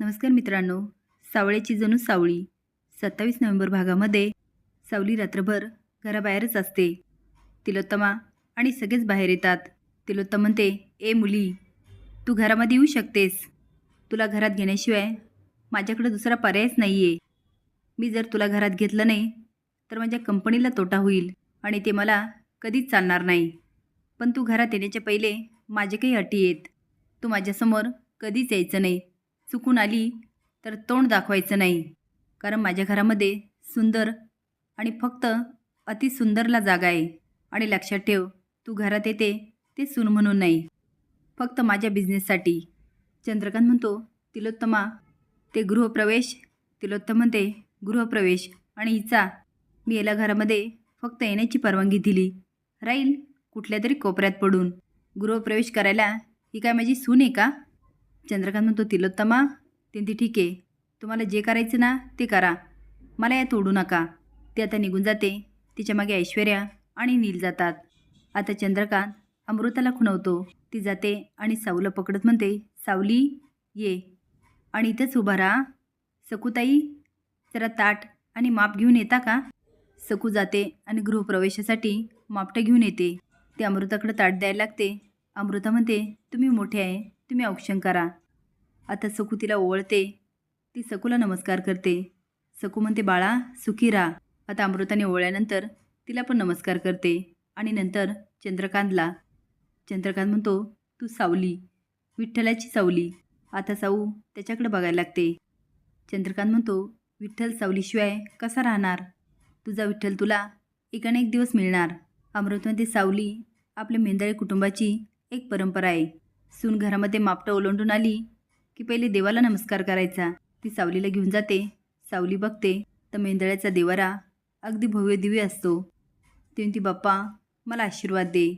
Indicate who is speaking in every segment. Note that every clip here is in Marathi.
Speaker 1: नमस्कार मित्रांनो सावळ्याची जणू सावळी. सत्तावीस नोव्हेंबर भागामध्ये सावली रात्रभर घराबाहेरच असते. तिलोत्तमा आणि सगळेच बाहेर येतात. तिलोत्तम म्हणते ए मुली तू घरामध्ये येऊ शकतेस. तुला घरात घेण्याशिवाय माझ्याकडे दुसरा पर्यायच नाही आहे मी जर तुला घरात घेतलं नाही तर माझ्या कंपनीला तोटा होईल आणि ते मला कधीच चालणार नाही. पण तू घरात येण्याच्या पहिले माझे काही अटी आहेत. तू माझ्यासमोर कधीच यायचं नाही. चुकून आली तर तोंड दाखवायचं नाही. कारण माझ्या घरामध्ये सुंदर आणि फक्त अतिसुंदरला जागा आहे. आणि लक्षात ठेव तू घरात येते ते सून म्हणून नाही. फक्त माझ्या बिझनेससाठी. चंद्रकांत म्हणतो तिलोत्तमा ते गृहप्रवेश. तिलोत्तम म्हणते गृहप्रवेश. आणि हिचा मी याला घरामध्ये फक्त येण्याची परवानगी दिली. राहील कुठल्या तरी कोपऱ्यात पडून. गृहप्रवेश करायला ही काय माझी सून आहे का? चंद्रकांत म्हणतो तिलोत्तमा ते ठीक आहे तुम्हाला जे करायचं ना ते करा. मला यात ओढू नका. ती आता निघून जाते. तिच्यामागे ऐश्वर्या आणि नील जातात. आता चंद्रकांत अमृताला खुणवतो. ती जाते आणि सावलं पकडत म्हणते सावली ये. आणि इथंच उभा राहा. सकूताई जरा ताट आणि माप घेऊन येता का? सकू जाते आणि गृहप्रवेशासाठी मापटं घेऊन येते. ते अमृताकडे ताट द्यायला लागते. अमृता म्हणते तुम्ही मोठे आहे. तुम्ही औक्षण करा. आता सकू तिला ओवळते ती सकूला नमस्कार करते. सकू म्हणते बाळा सुखी राहा. आता अमृताने ओवळल्यानंतर तिला पण नमस्कार करते आणि नंतर चंद्रकांतला. चंद्रकांत म्हणतो तू सावली विठ्ठलाची सावली. आता साऊ त्याच्याकडे बघायला लागते. चंद्रकांत म्हणतो विठ्ठल सावलीशिवाय कसा राहणार? तुझा विठ्ठल तुला एकाने एक दिवस मिळणार. अमृतमध्ये सावली आपल्या मेंदळे कुटुंबाची एक परंपरा आहे. सून घरामध्ये मापटं ओलांडून आली की पहिले देवाला नमस्कार करायचा. ती सावलीला घेऊन जाते. सावली बघते तर मेंदळ्याचा देवारा अगदी भव्य दिव्य असतो. ती म्हणती बाप्पा मला आशीर्वाद दे.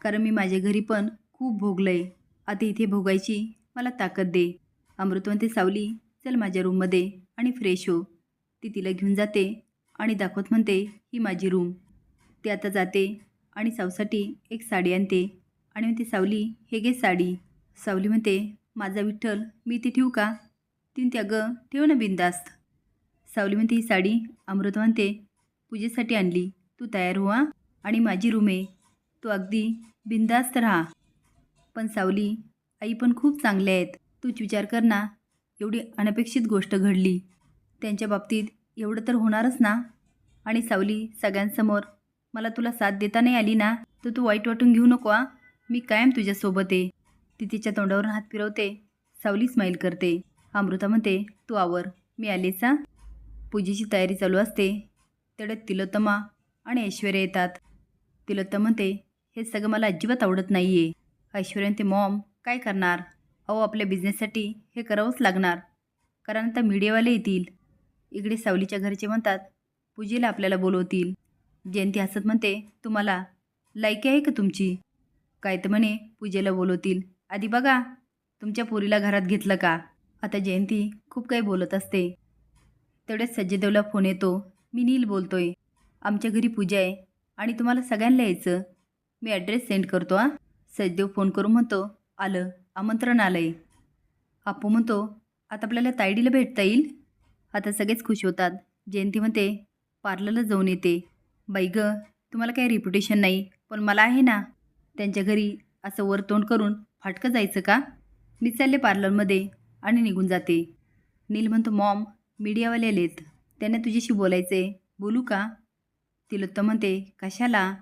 Speaker 1: कारण मी माझ्या घरी पण खूप भोगलं आहे आता इथे भोगायची मला ताकद दे. अमृतवंती सावली चल माझ्या रूममध्ये आणि फ्रेश हो. ती तिला घेऊन जाते आणि दाखवत म्हणते ही माझी रूम ती आता जाते आणि सावसाठी एक साडी आणते. आणि म्हणते सावली हे घे साडी. सावली म्हणते माझा विठ्ठल मी ती ठेवू का? तीन त्या अगं ठेव ना बिंदास्त सावली म्हणते ही साडी. अमृत म्हणते पूजेसाठी आणली. तू तयार हो आणि माझी रूमे तू अगदी बिंदास्त राहा. पण सावली आई पण खूप चांगल्या आहेत. तूच विचार कर ना. एवढी अनपेक्षित गोष्ट घडली. त्यांच्या बाबतीत एवढं तर होणारच ना. आणि सावली सगळ्यांसमोर मला तुला साथ देता नाही आली ना तर तू वाईट वाटून घेऊ नको आ मी कायम तुझ्यासोबत आहे. ती तिच्या तोंडावरून हात फिरवते. सावली स्माईल करते. अमृता म्हणते तू आवर. मी आलेच हा? पूजेची तयारी चालू असते. तेवढ्यात तिलोत्तमा आणि ऐश्वर्या येतात. तिलोत्तम म्हणते हे सगळं मला अजिबात आवडत नाही आहे ऐश्वर्या ते मॉम काय करणार? अहो आपल्या बिझनेससाठी हे करावंच लागणार. कारण आता मीडियावाले येतील. इकडे सावलीच्या घरचे म्हणतात पूजेला आपल्याला बोलवतील. जयंती हसत म्हणते तुम्हाला लायकी आहे का तुमची? काय तर म्हणे पूजेला बोलवतील. आधी बघा तुमच्या पोरीला घरात घेतलं का? आता जयंती खूप काही बोलत असते. तेवढ्याच सज्जदेवला फोन येतो. मी नील बोलतोय. आमच्या घरी पूजा आहे आणि तुम्हाला सगळ्यांना यायचं. मी ॲड्रेस सेंड करतो आ सज्जदेव फोन करून म्हणतो आलं आमंत्रण आलं आहे आपू म्हणतो आता आपल्याला तायडीला भेटता येईल? आता सगळेच खुश होतात. जयंती म्हणते पार्लरला जाऊन येते. बाई गं तुम्हाला काही रिप्युटेशन नाही पण मला आहे ना. त्यांच्या घरी असं वर तोंड करून फाटकं जायचं का? मी चालले पार्लरमध्ये आणि निघून जाते. नील म्हणतो मॉम मीडियावाले आलेत. त्यांना तुझ्याशी बोलायचं आहे बोलू का? तिलोत्तम म्हणते कशाला?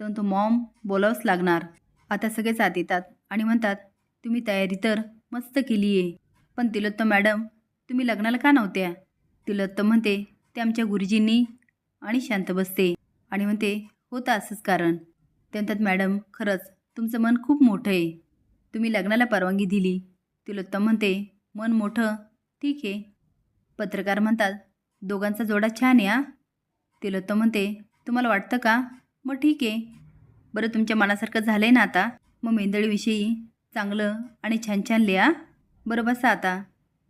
Speaker 1: तर म्हणतो मॉम बोलावंच लागणार. आता सगळेच आत येतात. आणि म्हणतात तुम्ही तयारी तर मस्त केली आहे पण तिलोत्तम मॅडम तुम्ही लग्नाला का नव्हत्या? तिलोत्तम म्हणते ते आमच्या गुरुजींनी. आणि शांत बसते. आणि म्हणते होतं असंच कारण. ते म्हणतात मॅडम खरंच तुमचं मन खूप मोठं आहे. तुम्ही लग्नाला परवानगी दिली. तिलोत्तम म्हणते मन मोठं? ठीक आहे. पत्रकार म्हणतात दोघांचा जोडा छान आहे हा. तिलोत्तम म्हणते तुम्हाला वाटतं का? मग ठीक आहे. बरं तुमच्या मनासारखं झालं आहे ना आता? मग मेंदळीविषयी चांगलं आणि छान छान लिहा बरं बसा आता.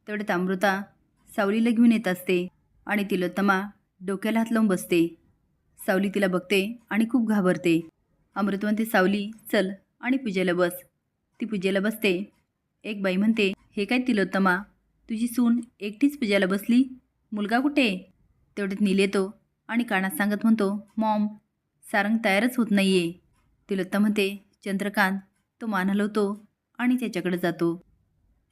Speaker 1: तेवढ्यात अमृता सावलीला घेऊन येत असते आणि तिलोत्तमा डोक्याला हात लावून बसते. सावली तिला बघते आणि खूप घाबरते. अमृतवंती सावली चल आणि पूजेला बस. ती पूजेला बसते. एक बाई म्हणते हे काय तिलोत्तमा? तुझी सून एकटीच पूजेला बसली? मुलगा कुठे? तेवढ्यात नील येतो आणि कानात सांगत म्हणतो मॉम सारंग तयारच होत नाही आहे तिलोत्तम म्हणते चंद्रकांत तो मान हलवतो आणि त्याच्याकडे जातो.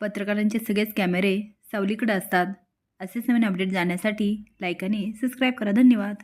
Speaker 1: पत्रकारांचे सगळेच कॅमेरे सावलीकडे असतात. असेच नवीन अपडेट जाण्यासाठी लाईक आणि सबस्क्राईब करा. धन्यवाद.